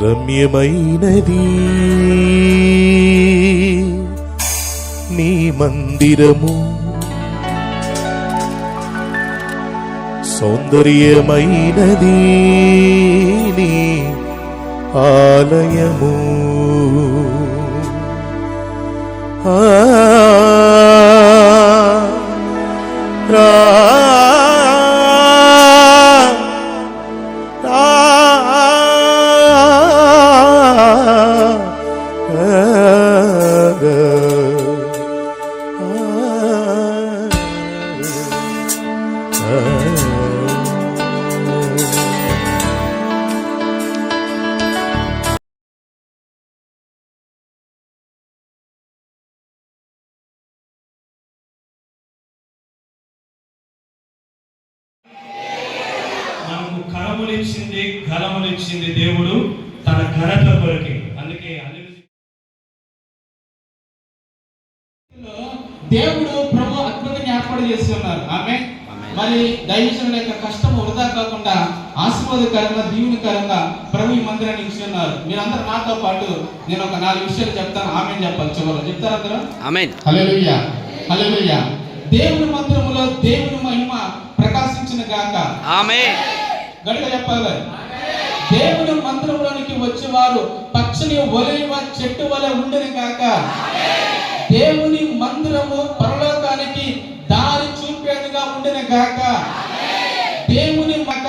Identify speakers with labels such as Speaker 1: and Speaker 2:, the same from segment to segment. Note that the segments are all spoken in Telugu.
Speaker 1: రమ్యమైనది నీ మందిరము సౌందర్యమైనది నీ ఆలయము ఆ రా
Speaker 2: మనకు కరములిచ్చింది గలములిచ్చింది దేవుడు తన ఘనత కొరకే. అందుకే
Speaker 3: దేవుడు మరి దైవజనుల యొక్క కష్టం వృధా కాకుండా ఆశీర్వాదకరంగా దీవునికరంగా ప్రభు ఈ మందిరాన్ని ఇచ్చి ఉన్నారు మీరందరూ నాతో పాటు నేను ఒక నాలుగు విషయాలు చెప్తాను. ఆమె చెప్పాలి చివరిలో. చెప్తారా అందరూ?
Speaker 4: ఆమెన్.
Speaker 3: హల్లెలూయా. హల్లెలూయా. దేవుని మందిరములో దేవుని మహిమ ప్రకాశించిన గాక.
Speaker 4: ఆమెన్.
Speaker 3: గడిగా చెప్పాలి. దేవుని మందిరంలోనికి వచ్చేవారు పచ్చని ఒలివ చెట్టు వలె ఉండని కాక దేవుని మందిరము ఉండని గాక. దేవుని మక.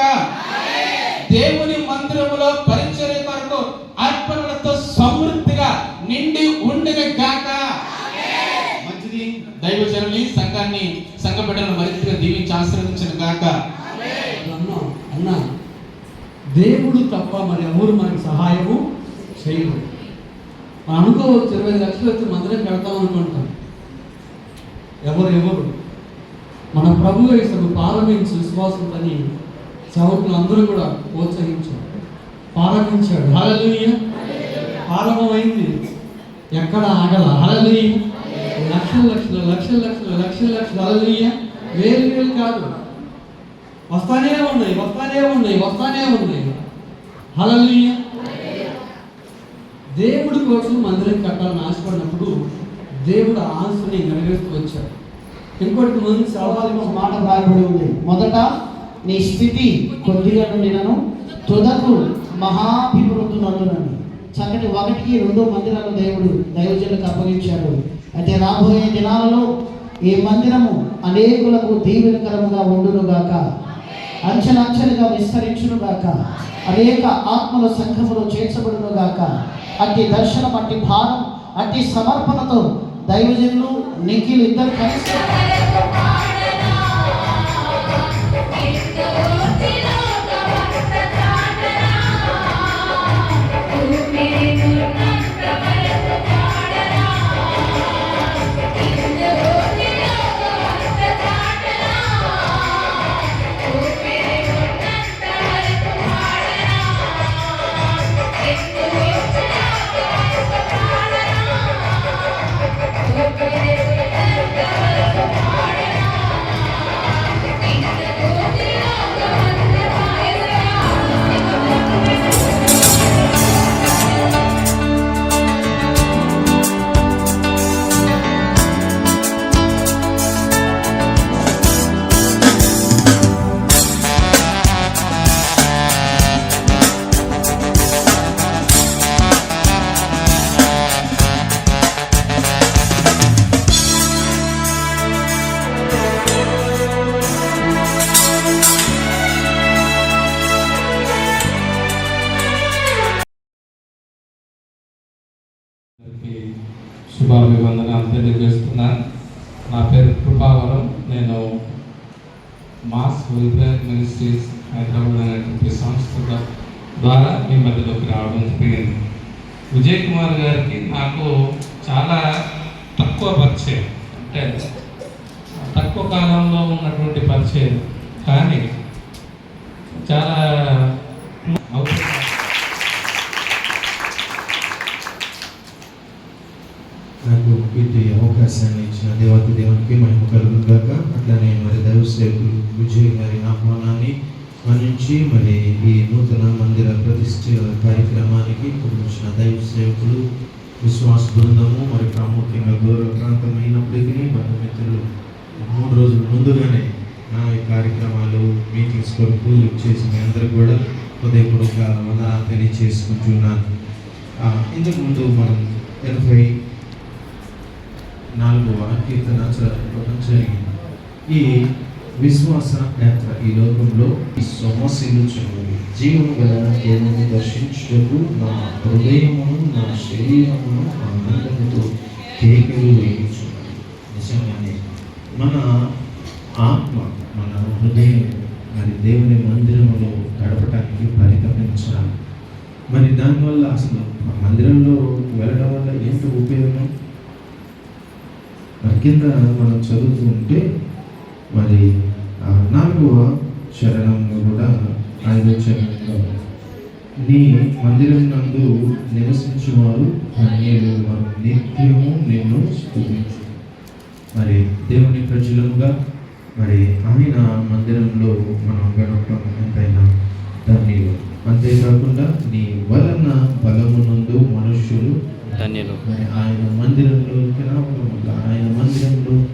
Speaker 3: దేవుని మందిరములో పరిచర్య కొరకు అర్పణలతో సమృద్ధిగా నిండి ఉండిన గాక. మంచిది. దైవ జనుని సంఘాన్ని సంఘ బిడ్డలను మరింతగా దీవించి ఆశీర్వదించిన గాక.
Speaker 5: అన్నా దేవుడు తప్ప మరి ఎవరు మనకు సహాయము చేయరు. మనం అనుకోవచ్చు ఇరవై లక్షలు వచ్చి మందిరం కడతాం అనుకుంటాం. ఎవరు ఎవరు? మన ప్రభు వేసడు ప్రారంభించి విశ్వాసం పని సేవకులు అందరూ కూడా ప్రోత్సహించారు. ప్రారంభించాడు హలలుయ ప్రారంభమైంది ఎక్కడ ఆగల. హలలుయ లక్షల లక్షల లక్షల లక్షల లక్షల లక్షల. హలలుయ వేలు వేలు కాదు. వస్తానే ఉన్నాయి వస్తానే ఉన్నాయి వస్తానే ఉన్నాయి. హల్లెలూయా. దేవుడి కోసం మందిరం కట్టాలని ఆశపడినప్పుడు దేవుడు ఆశని నెరవేరుతూ వచ్చాడు. ఇంకోటి ముందు
Speaker 6: సవాలు మాట రాయబడి ఉంది. మొదట నీ స్థితి కొద్దిగా నేను తుదకు మహాభివృద్ధి నందునని చక్కటి ఒకటికి రెండో మందిరాలు దేవుడు దైవజనులకు అప్పగించాడు. అయితే రాబోయే దినాలలో ఈ మందిరము అనేకులకు దీవెనకరముగా ఉండునుగాక. అంచెలంచెలుగా విస్తరించునుగాక. అనేక ఆత్మల సంఘములో చేర్చబడునుగాక. అట్టి దర్శనం అట్టి భారం అట్టి సమర్పణతో దైవజనులు నిఖిల్ ఇద్దరు కలిసి
Speaker 7: శుభాభివందనాలు తెలియజేస్తున్నాను నా పేరు కృపావరం. నేను మాస్ వెల్ఫేర్ మినిస్ట్రీస్ హైదరాబాద్ అనేటువంటి సంస్థ ద్వారా మీ మధ్యలోకి రావడం జరిగింది. విజయ్ కుమార్ గారికి నాకు చాలా తక్కువ పరిచయం. అంటే తక్కువ కాలంలో ఉన్నటువంటి పరిచయం. కానీ చాలా
Speaker 8: నాకు ఇది అవకాశాన్ని ఇచ్చిన దేవత దేవునికి మహిమ కలుగును అట్లనే మరి దైవ సేవకులు విజయ్ గారి ఆహ్వానాన్ని మన్నించి మరి ఈ నూతన మందిర ప్రతిష్ఠ కార్యక్రమానికి ఇప్పుడు వచ్చిన దైవ సేవకులు విశ్వాస బృందము మరి ప్రాముఖ్యంగా గౌరవ ప్రాంతమైనప్పటికీ బంధుమిత్రులు మూడు రోజుల ముందుగానే ఆ, ఈ కార్యక్రమాలు మీటింగ్స్ కొరకు చేసి మీ అందరికి కూడా హృదయపూర్వక వందనాలు తెలియచేసుకుంటున్నాను ఇంతకుముందు ఇంతకు ముందు మనం ఎనభై నాలుగవ కీర్తన చదువుకోవడం జరిగింది. ఈ విశ్వాస యాత్ర ఈ లోకంలో ఈ సొమశిలుచున్నది జీవము గల దేవుని దర్శించుటకు నా హృదయమును నా శరీరమును ఆనందముతో కేకలు వేయించున్నది నిజంగానే మన ఆత్మ మన హృదయం మరి దేవుని మందిరంలో గడపటానికి పరితపించాలి మరి దానివల్ల అసలు మందిరంలో వెళ్ళడం వల్ల ఏంటి ఉపయోగం? మరి కింద మనం చదువుతూ ఉంటే మరి ఆ నాలుగవ శరణంలో కూడా ఐదవ చరణంలో నీ మందిరం నందు నివసించేవారు ధన్యులు. నిత్యము నిన్ను స్థుతించు మరి దేవుని ప్రజలుగా మరి ఆయన మందిరంలో మనం గడపడం ఎంతైనా ధన్యులు. అంతేకాకుండా నీ వలన బలమునందు మనుష్యులు
Speaker 4: ధన్యులు.
Speaker 8: ఆయన మందిరంలోకి రావడం వల్ల ఆయన మందిరంలో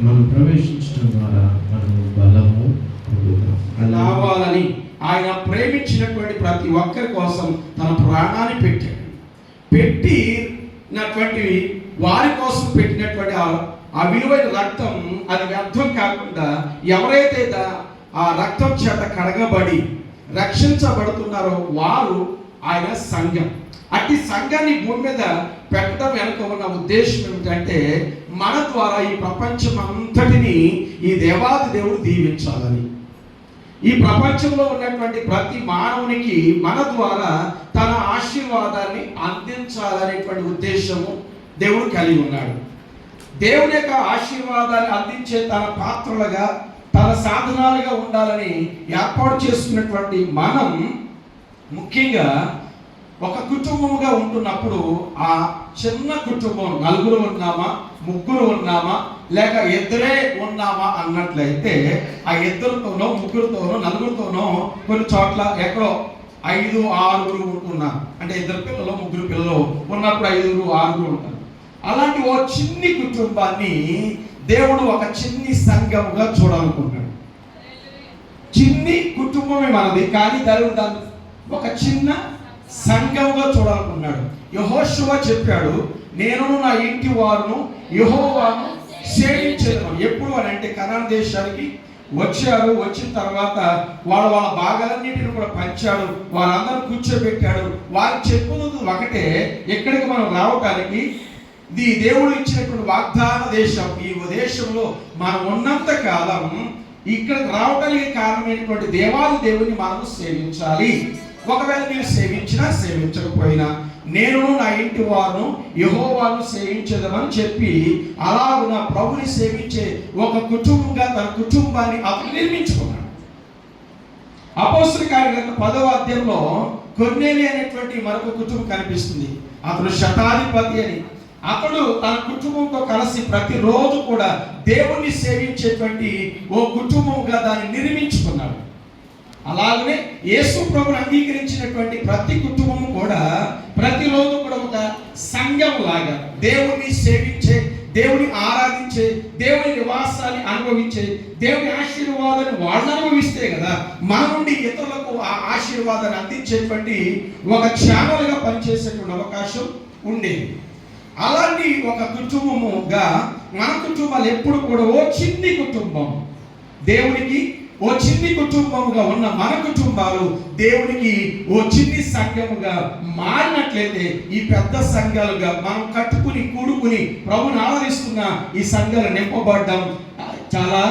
Speaker 8: మనం ప్రవేశించడం ద్వారా మనం బలము
Speaker 9: రావాలని ఆయన ప్రేమించినటువంటి ప్రతి ఒక్కరి కోసం తన ప్రాణాన్ని పెట్టాడు. పెట్టినటువంటి వారి కోసం పెట్టినటువంటి ఆ- విలువైన రక్తం అది వ్యర్థం కాకుండా ఎవరైతే ఆ రక్తం చేత కడగబడి రక్షించబడుతున్నారో వారు ఆయన సంఘం. అట్టి సంఘాన్ని భూమి మీద పెట్టడం వెనుక ఉన్న ఉద్దేశం ఏమిటంటే మన ద్వారా ఈ ప్రపంచం అంతటిని ఈ దేవాది దేవుడు దీవించాలని. ఈ ప్రపంచంలో ఉన్నటువంటి ప్రతి మానవునికి మన ద్వారా తన ఆశీర్వాదాన్ని అందించాలనేటువంటి ఉద్దేశము దేవుడు కలిగి ఉన్నాడు. దేవుని యొక్క ఆశీర్వాదాన్ని అందించే తన పాత్రలుగా తన సాధనాలుగా ఉండాలని ఏర్పాటు చేసుకున్నటువంటి మనం ముఖ్యంగా ఒక కుటుంబముగా ఉంటున్నప్పుడు ఆ చిన్న కుటుంబం నలుగురు ఉన్నామా ముగ్గురు ఉన్నామా లేక ఇద్దరే ఉన్నామా అన్నట్లయితే ఆ ఇద్దరితోనో ముగ్గురితోనో నలుగురితోనో కొన్ని చోట్ల ఎక్కడో ఐదు ఆరుగురు ఉంటున్నారు. అంటే ఇద్దరు పిల్లలు ముగ్గురు పిల్లలు ఉన్నప్పుడు ఐదుగురు ఆరుగురు ఉంటారు. అలాంటి ఓ చిన్ని కుటుంబాన్ని దేవుడు ఒక చిన్ని సంఘముగా చూడాలనుకుంటాడు చిన్ని కుటుంబమే మనది కానీ దాని ఒక చిన్న సంఘముగా చూడాలనుకున్నాడు. యహోశువ చెప్పాడు నేను నా ఇంటి వారును యహోవాను సేవించేదను ఎప్పుడు అని అంటే కనాన్ దేశానికి వచ్చారు వచ్చిన తర్వాత వాళ్ళ వాళ్ళ భాగాలన్నింటిని కూడా పంచాడు వారందరూ కూర్చోబెట్టాడు. వారు చెప్పున్నది ఒకటే ఎక్కడికి మనం రావటానికి ఇది దేవుడు ఇచ్చినటువంటి వాగ్దాన దేశం ఈ దేశంలో మనం ఉన్నంత కాలం ఇక్కడికి రావడానికి కారణమైనటువంటి దేవాది దేవుని మనం సేవించాలి. ఒకవేళ మీరు సేవించినా సేవించకపోయినా నేను నా ఇంటి వారును యహోవాను సేవించదమని చెప్పి అలాగున ప్రభుని సేవించే ఒక కుటుంబంగా తన కుటుంబాన్ని అతను నిర్మించుకున్నాడు. అపోస్తుల కార్యక్రమం పదవ అధ్యాయంలో కొన్నేలి అనేటువంటి మరొక కుటుంబం కనిపిస్తుంది. అతడు శతాధిపతి అని. అతడు తన కుటుంబంతో కలిసి ప్రతిరోజు కూడా దేవుణ్ణి సేవించేటువంటి ఓ కుటుంబంగా దాన్ని నిర్మించుకున్నాడు. అలాగనే యేసు ప్రభుని అంగీకరించినటువంటి ప్రతి కుటుంబం కూడా ప్రతిరోజు కూడా ఒక సంఘం లాగా దేవుణ్ణి సేవించే దేవుని ఆరాధించే దేవుని నివాసాన్ని అనుభవించే దేవుని ఆశీర్వాదాన్ని వాళ్ళు అనుభవిస్తే కదా మన నుండి ఇతరులకు ఆ ఆశీర్వాదాన్ని అందించేటువంటి ఒక ఛానల్గా పనిచేసేటువంటి అవకాశం ఉండేది. అలాంటి ఒక కుటుంబముగా మన కుటుంబాలు ఎప్పుడు కూడా ఓ చిన్ని కుటుంబం దేవునికి ఓ చిన్ని కుటుంబముగా ఉన్న మన కుటుంబాలు దేవునికి ఓ చిన్ని సంఘముగా మారినట్లయితే ఈ పెద్ద సంఘాలుగా మనం కట్టుకుని కూడుకుని ప్రభుని ఆదరిస్తున్న ఈ సంఘాలు నింపబడ్డం చాలా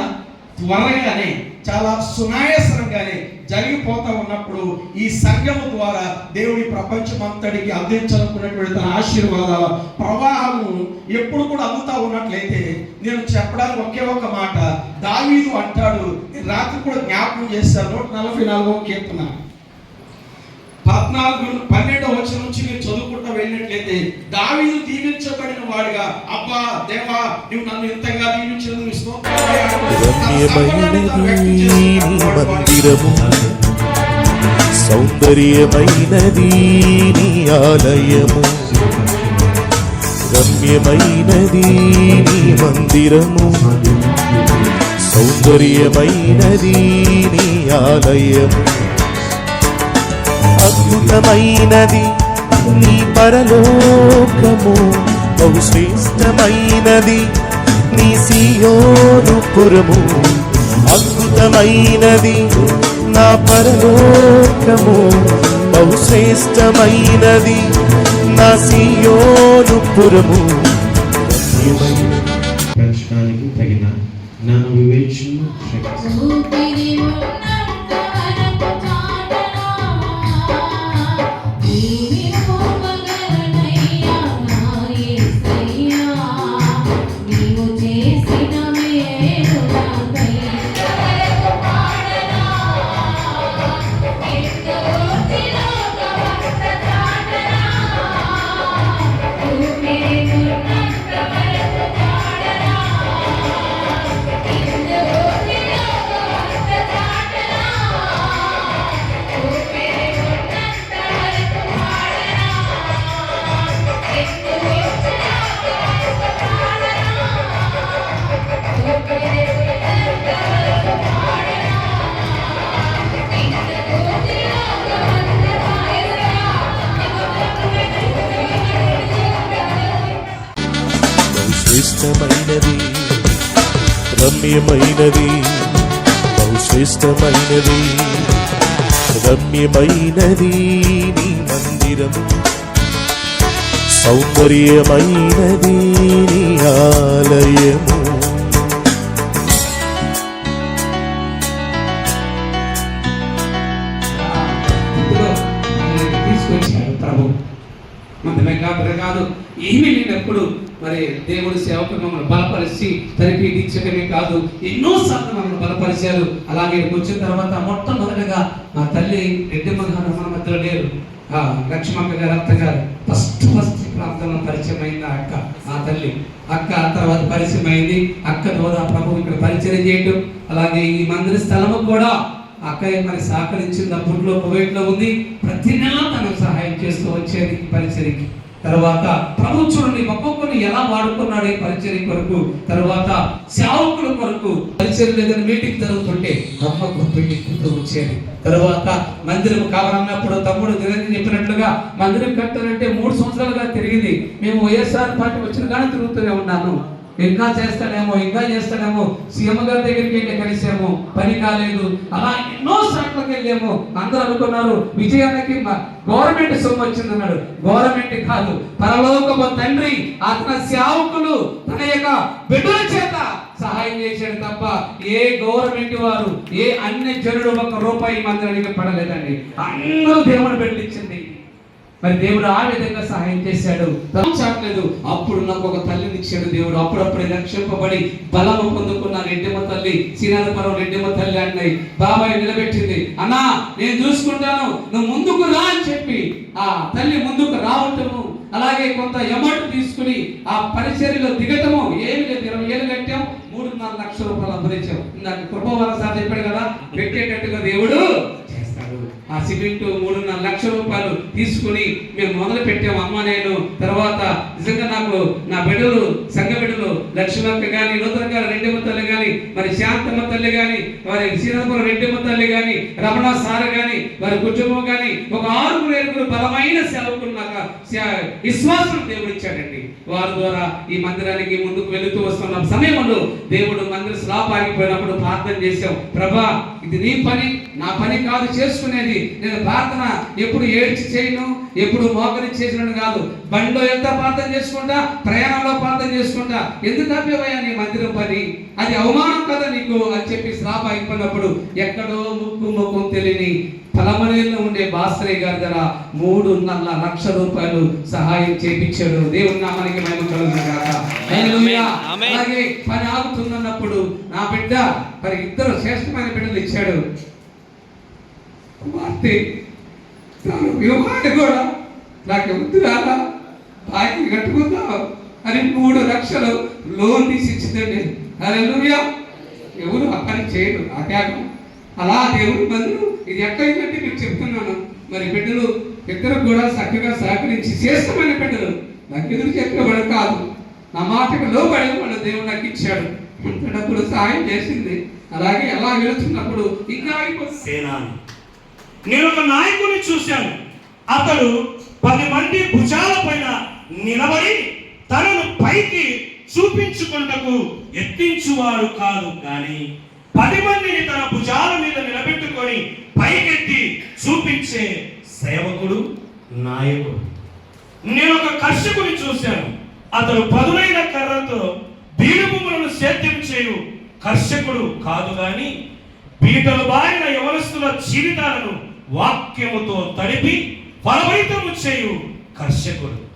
Speaker 9: త్వరగానే చాలా సునాయాసంగానే జరిగిపోతా ఉన్నప్పుడు ఈ సంఘము ద్వారా దేవుడి ప్రపంచం అంతటికి అందించాలనుకున్నటువంటి తన ఆశీర్వాదాల ప్రవాహము ఎప్పుడు కూడా అందుతా ఉన్నట్లయితే నేను చెప్పడానికి ఒకే ఒక మాట. దావీదు అంటాడు రాత్రి కూడా జ్ఞాపకం చేశాను. నూట నలభై నాలుగో కీర్తన. పద్నాలుగు పన్నెండవ వచ్చిన నుంచి మీరు చదువుకుంటూ వెళ్ళినట్లయితే దావీదు దీవించబడిన వాడిగా అబ్బా దేవా నువ్వు నన్ను ఇంతగా దీవించినందుకు
Speaker 1: మందిరము. సౌందర్యమైనది నీ ఆలయము. రమ్యమైనది నీ మందిరము. సౌందర్యమైనది నీ ఆలయము. అద్భుతమైనది. నీ పరలోకము బహు శ్రేష్టమైనది నీ సియోనుపురము అద్భుతమైనది. నా పరలోకము బహుశ్రేష్టమైనది. నా సియోను బహు శ్రేష్టమైనది రమ్యమైనది బహు శ్రేష్టమైనది రమ్యమైనది నీ మందిరము సౌందర్యమైనది నీ ఆలయము.
Speaker 10: ఇప్పుడు ప్రభు. మందమే కాదు కాదు ఏమీ లేనప్పుడు మరి దేవుడు సేవకు మమ్మల్ని బలపరిచి తరిపి దీక్షకమే కాదు ఎన్నో సార్లు మమ్మల్ని బలపరిచారు. అలాగే వచ్చిన తర్వాత మొట్టమొదటగా మా తల్లి రెడ్డి గారు మన మధ్యలో లేరు. ఆ లక్ష్మక్క గారు అత్త గారు ఫస్ట్ ఫస్ట్ ప్రాంతంలో పరిచయం అయింది అక్క ఆ తల్లి. అక్క తర్వాత పరిచయం అయింది అక్క ద్వారా ప్రభు ఇక్కడ పరిచయం చేయటం. అలాగే ఈ మందిర స్థలము కూడా అక్కయ్య మరి సహకరించింది అప్పట్లో కువైట్లో ఉంది. ప్రతి నెల తను సహాయం చేస్తూ వచ్చేది పరిచయకి. తర్వాత ప్రభు చూడండి ఒక్కొక్కరిని ఎలా వాడుకున్నాడు ఈ పరిచర్య కొరకు తర్వాత సేవకుల కొరకు పరిచర్య లేదని మీటింగ్ జరుగుతుంటే అమ్మకు పెట్టుకుంటూ వచ్చేది తర్వాత మందిరం కావాలన్నప్పుడు తమ్ముడు నిరంజన్ చెప్పినట్లుగా మందిరం కట్టాలంటే మూడు సంవత్సరాలుగా తిరిగింది. మేము వైఎస్ఆర్ పార్టీ వచ్చిన కానీ తిరుగుతూనే ఉన్నాను. ఇంకా చేస్తాడేమో ఇంకా చేస్తాడేమో సీఎం గారి దగ్గరికి వెళ్ళి కలిసాము పని కాలేదు. అలా ఎన్నో సార్లకు వెళ్ళాము. అందరూ అనుకున్నారు విజయానికి గవర్నమెంట్ సొమ్ము వచ్చింది అన్నాడు. గవర్నమెంట్ కాదు పరలోకము తండ్రి అతని సేవకులు తన యొక్క బిడ్డల చేత సహాయం చేశాడు తప్ప ఏ గవర్నమెంట్ వారు ఏ అన్ని జనుడు ఒక రూపాయి మందిరానికి పడలేదండి. అందరూ దేవుని బిడ్డలు ఇచ్చింది. మరి దేవుడు ఆ విధంగా సహాయం చేశాడు. చాట్లేదు అప్పుడు నాకు ఒక తల్లిని ఇచ్చాడు దేవుడు. అప్పుడప్పుడే రక్షింపబడి బలము పొందుకున్న రెడ్డిమ్మ తల్లి శ్రీనాథపురం రెడ్డిమ్మ తల్లి అన్నది బాబాయ్ నిలబెట్టింది. అన్నా నేను చూసుకుంటాను. నువ్వు ముందుకు రా అని చెప్పి ఆ తల్లి ముందుకు రావటము అలాగే కొంత అమౌంట్ తీసుకుని ఆ పరిచర్యలో దిగటము ఏమి లేదు. ఇరవై ఏళ్ళు కట్టాం మూడున్నర లక్షల రూపాయలు అందరించాం ఇందాక కృపవరం సార్ చెప్పాడు కదా పెట్టేటట్టుగా దేవుడు ఆ సిమెంట్ మూడున్నర లక్ష రూపాయలు తీసుకుని మేము మొదలు పెట్టాము అమ్మ నేను తర్వాత నిజంగా నాకు నా బిడ్డలు సంఘ బిడ్డలు లక్ష్మక్క గాని నూతన గారి తల్లి కానీ మరి శాంతమ్మ తల్లి కానీ వారి శ్రీరామపురం రెడ్డమ్మ తల్లి కానీ రమణ సార గాని వారి కుటుంబం కానీ ఒక ఆరుగురు ఏడుగురు బలమైన సేవకులు నాకు విశ్వాసం దేవుడు ఇచ్చాడండి. వారి ద్వారా ఈ మందిరానికి ముందుకు వెళుతూ వస్తున్న. సమయంలో దేవుడు మందిర స్లాప్ ఆగిపోయినప్పుడు ప్రార్థన చేశాం. ప్రభా ఇది నీ పని నా పని కాదు చేసుకునేది. నేను ప్రార్థన ఎప్పుడు ఏడ్చి చేయను? ఎప్పుడు మోకరి చేసినట్టు కాదు. బండిలో ఎంత ప్రార్థన చేసుకుంటా? ప్రయాణంలో ప్రార్థన చేసుకుంటా. ఎందుకు ఆపేవయ్యా నీ మందిరం పని? అది అవమానం కదా నీకు అని చెప్పి శ్రాప అయిపోయినప్పుడు ఎక్కడో ముక్కు ముఖం తెలియని పలమనేలో ఉండే బాస్రయ్య గారి దగ్గర మూడున్నర లక్ష రూపాయలు సహాయం చేపించాడు. దేవుని నామానికి. హల్లెలూయా. అలాగే పని ఆగుతుందన్నప్పుడు నా బిడ్డ మరి ఇద్దరు శ్రేష్టమైన బిడ్డలు ఇచ్చాడు. కుమార్తె తాను వివాహాన్ని కూడా నాకు వద్దు రాదా? బాకీ కట్టుకుందాం. అని మూడు లక్షలు లోన్ తీసి ఇచ్చిందండి. హల్లెలూయా. ఎవరు ఆ పని చేయరు ఆ త్యాగం. అలా దేవుడి బంధువు ఇది ఎక్కడైందంటే మీకు చెప్తున్నాను. మరి బిడ్డలు ఇద్దరు కూడా చక్కగా సహకరించి శ్రేష్టమైన బిడ్డలు. నాకు ఎదురు చెప్పేవాడు కాదు. నా మాటకు లోబడి వాడు దేవుడు నాకు ఇచ్చాడు. అంతటప్పుడు సహాయం చేసింది. అలాగే ఎలా వెళుతున్నప్పుడు ఇంకా అయిపోతుంది.
Speaker 2: నేను ఒక నాయకుని చూశాను. అతడు పది మంది భుజాల పైన నిలబడి తనను పైకి చూపించుకుంటకు ఎత్తించువాడు కాదు కానీ పది మందిని తన భుజాల మీద నిలబెట్టుకొని పైకెత్తి చూపించే సేవకుడు నాయకుడు. నేను ఒక కర్షకుని చూశాను. అతడు పదునైన కర్రతో బీడుభూములను సేద్యం చేయు కర్షకుడు కాదు కానీ బీటలు బారిన యవనస్తుల జీవితాలను వాక్యముతో తడిపి ఫలభరితము చేయు కర్షకుడు.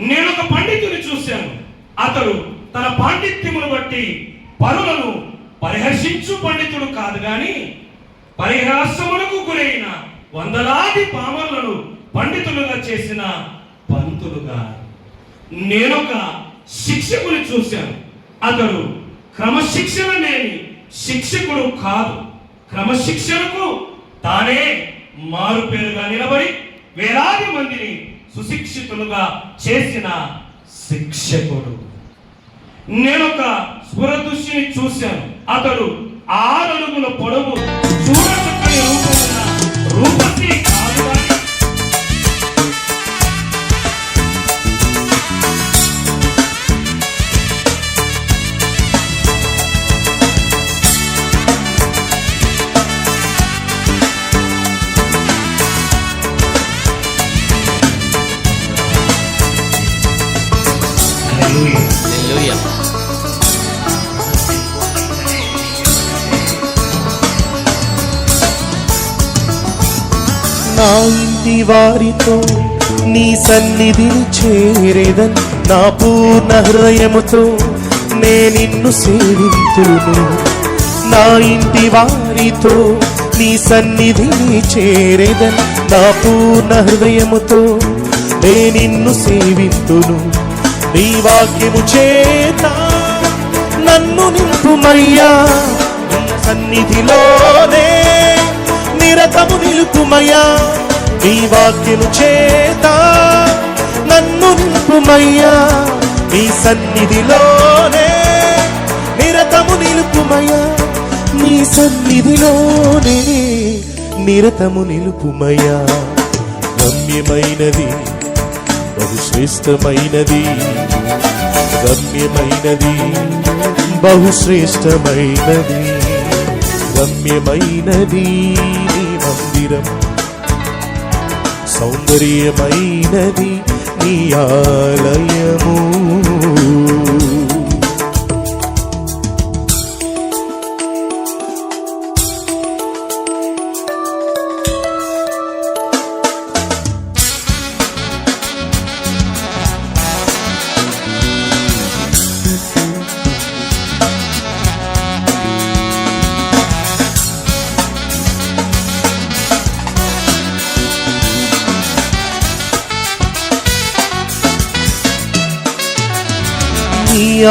Speaker 2: నేను ఒక పండితుని చూశాను. అతడు తన పాండిత్యమును బట్టి పరులను పరిహర్షించు పండితుడు కాదు గాని పరిహాసములకు గురైన వందలాది పామరులను పండితులుగా చేసిన పంతులుగా. నేనొక శిక్షకుని చూశాను. అతడు క్రమశిక్షణ లేని శిక్షకుడు కాదు. క్రమశిక్షణకు తానే మారు పేరుగా నిలబడి వేలాది మందిని సుశిక్షితులుగా చేసిన శిక్షకుడు. నేనొక స్ఫురదృష్టిని చూశాను. అతడు ఆరు అడుగుల పొడవు చూడచక్కని రూపం రూపతి
Speaker 1: నా ఇంటి వారితో నీ సన్నిధిని చేరేదన్ నా పూర్ణ హృదయముతో నే నిన్ను సేవింతును. నా ఇంటి వారితో నీ సన్నిధిని చేరేదన్ నా పూర్ణ హృదయముతో నే నిన్ను సేవింతును. నీ వాక్యము చేత నన్ను నింపుమయ్యా. సన్నిధిలోనే నిరతము నిలుపుమయ్యా. నీ వాక్యము చేత నన్ను నిలుపుమయ్యా నీ సన్నిధిలోనే నిరతము నిలుపుమయ్యా. నీ సన్నిధిలోనే నిరతము నిలుపుమయ్యా. గమ్యమైనది బహుశ్రేష్టమైనది గమ్యమైనది బహుశ్రేష్టమైనది గమ్యమైనది. నీ మందిరం సౌందర్యమైనది నీ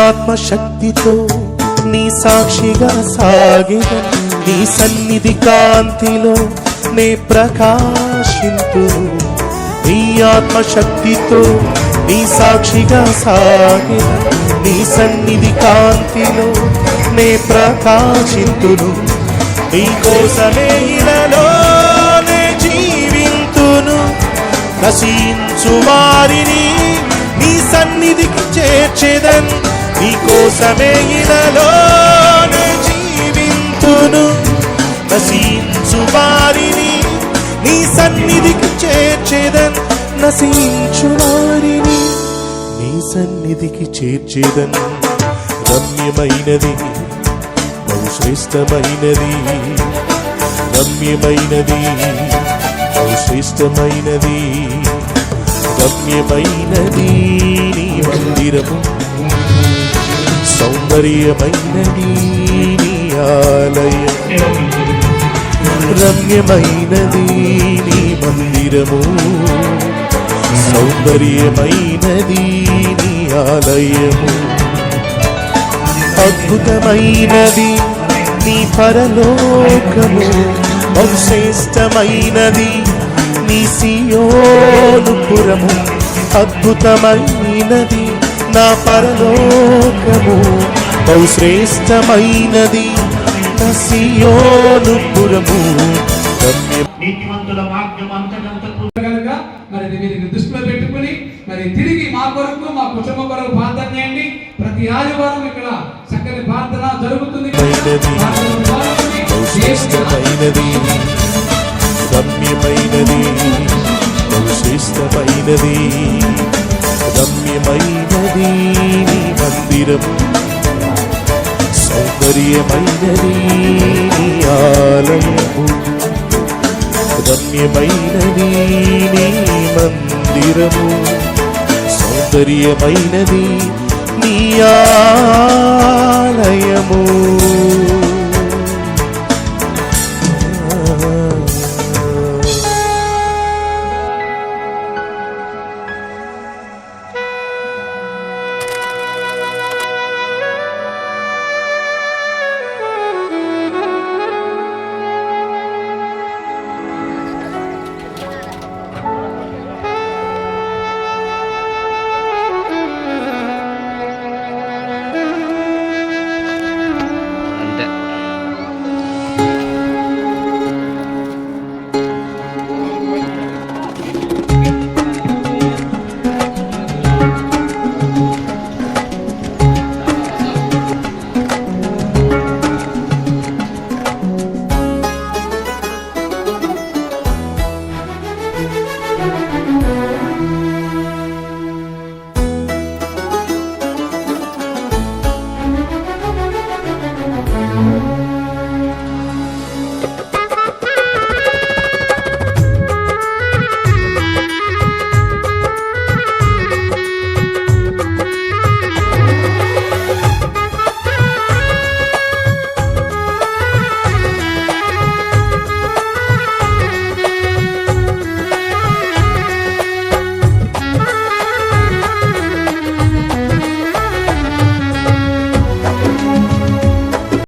Speaker 1: ఆత్మశక్తితో నీ సాక్షిగా సాగిన నీ సన్నిధి కాంతిలో నే ప్రకాశింతు నీ ఆత్మశక్తితో నీ సాక్షిగా సాగిన నీ సన్నిధి కాంతిలో నే ప్రకాశింతును నీ కోసమే ఇలలో నే జీవింతును. నశించు వారిని నీ సన్నిధికి చేర్చేదన్ నీకోసమే కోసమే జీవింతును. నశించు వారిని నీ సన్నిధికి చేర్చేదన్ నశించు వారిని నీ సన్నిధికి చేర్చేదన్ రమ్యమైనది బహుశ్రేష్టమైనది. రమ్యమైనది బహుశ్రేష్టమైనది. రమ్యమైనది నీ మందిరము. సౌందర్యమైనది నీ ఆలయం. రమ్యమైనది నీ మందిరము. సౌందర్యమైనది నీ ఆలయము. అద్భుతమైనది నీ పరలోకము. బహుశ్రేష్టమైనది నీ సియోనుపురము. అద్భుతమైనది నా పరలోకము రమ్య
Speaker 6: నీతిమంతుల వాక్యం అంతకంతకు
Speaker 10: కనుక మరి మీరు దృష్టిలో పెట్టుకుని మరి తిరిగి మా కొరకు మా కుటుంబం కొరకు ప్రార్థన చేయండి. ప్రతి ఆదివారం ఇక్కడ చక్కని ప్రార్థన జరుగుతుంది
Speaker 1: శ్రేష్టమైనది శ్రేష్టమైనది రమ్యమైనది నీ మందిరము సౌందర్యమైనది నీ ఆలయము రమ్యమైనది నీ మందిరము సౌందర్యమైనది నీ ఆలయము